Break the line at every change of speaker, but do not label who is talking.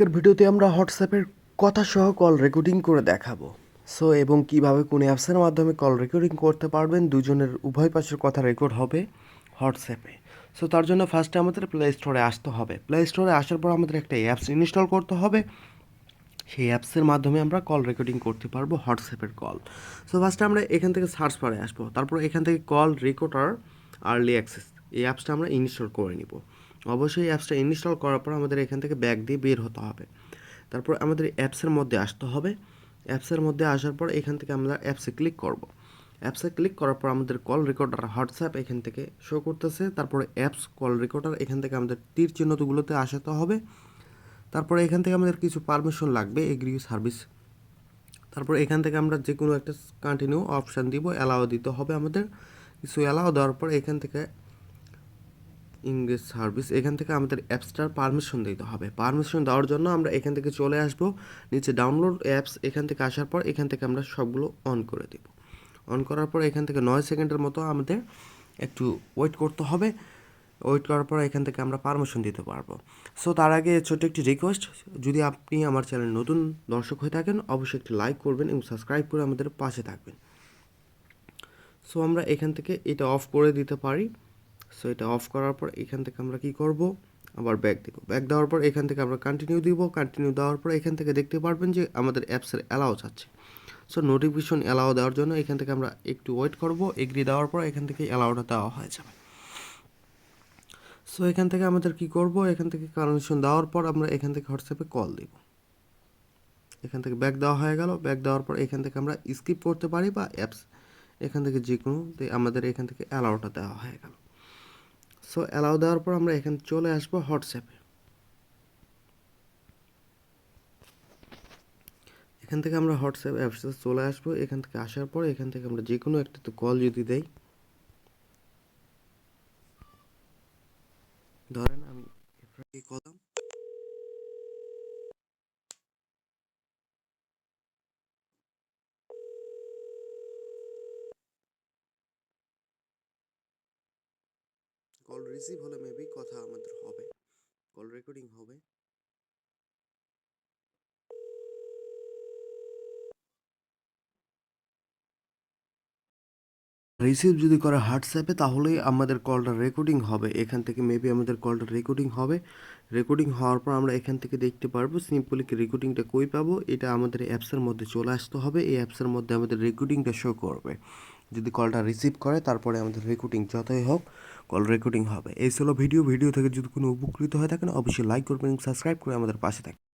আজকের ভিডিওতে আমরা হোয়াটসঅ্যাপের কথা সহ কল রেকর্ডিং করে দেখাবো। সো, এবং কীভাবে কোন অ্যাপসের মাধ্যমে কল রেকর্ডিং করতে পারবেন, দুজনের উভয় পাশের কথা রেকর্ড হবে হোয়াটসঅ্যাপে। সো, তার জন্য ফার্স্টে আমাদের প্লে স্টোরে আসতে হবে। প্লে স্টোরে আসার পর আমাদের একটা অ্যাপস ইনস্টল করতে হবে। সেই অ্যাপসের মাধ্যমে আমরা কল রেকর্ডিং করতে পারব হোয়াটসঅ্যাপের কল। সো, ফার্স্টে আমরা এখান থেকে সার্চ বারে আসব। তারপর এখান থেকে কল রেকর্ডার আর্লি অ্যাক্সেস, এই অ্যাপসটা আমরা ইনস্টল করে নিব। অবশ্যই অ্যাপসটা ইনস্টল করার পর আমাদের এখান থেকে ব্যাক দিয়ে বের হতে হবে। তারপর আমাদের অ্যাপসের মধ্যে আসতে হবে। অ্যাপসের মধ্যে আসার পর এখান থেকে আমরা অ্যাপসে ক্লিক করব। অ্যাপসে ক্লিক করার পর আমাদের কল রেকর্ডার হোয়াটসঅ্যাপ এখান থেকে শো করতেছে। তারপরে অ্যাপস কল রেকর্ডার এখান থেকে আমাদের তীর চিহ্নগুলোতে আসাতে হবে। তারপরে এখান থেকে আমাদের কিছু পারমিশন লাগবে এগ্রি সার্ভিস তারপর এখান থেকে আমরা যে কোনো একটা কন্টিনিউ অপশান দিব অ্যালাও দিতে হবে আমাদের। কিছু অ্যালাও দেওয়ার পর এখান থেকে ইংলিশ সার্ভিস এখান থেকে আমাদের অ্যাপসটার পারমিশন দিতে হবে। পারমিশন দেওয়ার জন্য আমরা এখান থেকে চলে আসব। নিচে ডাউনলোড অ্যাপস এখান থেকে আসার পর এখান থেকে আমরা সবগুলো অন করে দেব। অন করার পর এখান থেকে নয় সেকেন্ডের মতো আমাদের একটু ওয়েট করতে হবে। ওয়েট করার পর এখান থেকে আমরা পারমিশন দিতে পারব। সো তার আগে ছোট্ট একটি রিকোয়েস্ট যদি আপনি আমার চ্যানেল নতুন দর্শক হয়ে থাকেন, অবশ্যই একটি লাইক করবেন এবং সাবস্ক্রাইব করে আমাদের পাশে থাকবেন। সো আমরা এখান থেকে এটা অফ করে দিতে পারি। সো এটা অফ করার পর এখান থেকে আমরা কি করব আবার ব্যাক দেব ব্যাক দেওয়ার পর এখান থেকে আমরা কন্টিনিউ দিব কন্টিনিউ দেওয়ার পর এখান থেকে দেখতে পারবেন যে আমাদের অ্যাপসের অ্যালাউ চাচ্ছে সো নোটিফিকেশন অ্যালাউ দেওয়ার জন্য এখান থেকে আমরা একটু ওয়েট করব এগ্রি দেওয়ার পর এখান থেকে অ্যালাউটা দেওয়া হয়ে যাবে সো এখান থেকে আমাদের কি করব এখান থেকে কানেকশন দেওয়ার পর আমরা এখান থেকে হোয়াটসঅ্যাপে কল দেব এখান থেকে ব্যাক দেওয়া হয়ে গেল ব্যাক দেওয়ার পর এখান থেকে আমরা স্কিপ করতে পারি বা অ্যাপস এখান থেকে যে কোনো আমাদের এখান থেকে অ্যালাউটা দেওয়া হয়ে গেল সো অ্যালাউ দেওয়ার পর আমরা এখানে চলে আসব হোয়াটসঅ্যাপে এখান থেকে আমরা হোয়াটসঅ্যাপ অ্যাপসে চলে আসব। এখান থেকে আসার পর এখান থেকে আমরা যে কোনো একটা তো কল যদি দেই। ধরেন আমি এফরাকে কল রিসিভ হলে মেবি কথা আমাদের হবে। কল রেকর্ডিং হবে। রিসিভ যদি করে হোয়াটসঅ্যাপে তাহলেই আমাদের কলটা রেকর্ডিং হবে। এখান থেকে মেবি আমাদের কলটা রেকর্ডিং হবে। রেকর্ডিং হওয়ার পর আমরা এখান থেকে দেখতে পারব সিম্পলি রেকর্ডিংটা কই পাবো? এটা আমাদের অ্যাপসের মধ্যে চলে আসতে হবে। এই অ্যাপসের মধ্যে আমাদের রেকর্ডিংটা শো করবে। যদি কলটা রিসিভ করে, তারপরে আমাদের রেকর্ডিং যতই হোক কল রেকর্ডিং হবে। এই ছিল ভিডিও ভিডিও থেকে যদি কোনো উপকৃত হয়ে থাকেন, অবশ্যই লাইক করবেন সাবস্ক্রাইব করে আমাদের পাশে থাকবেন।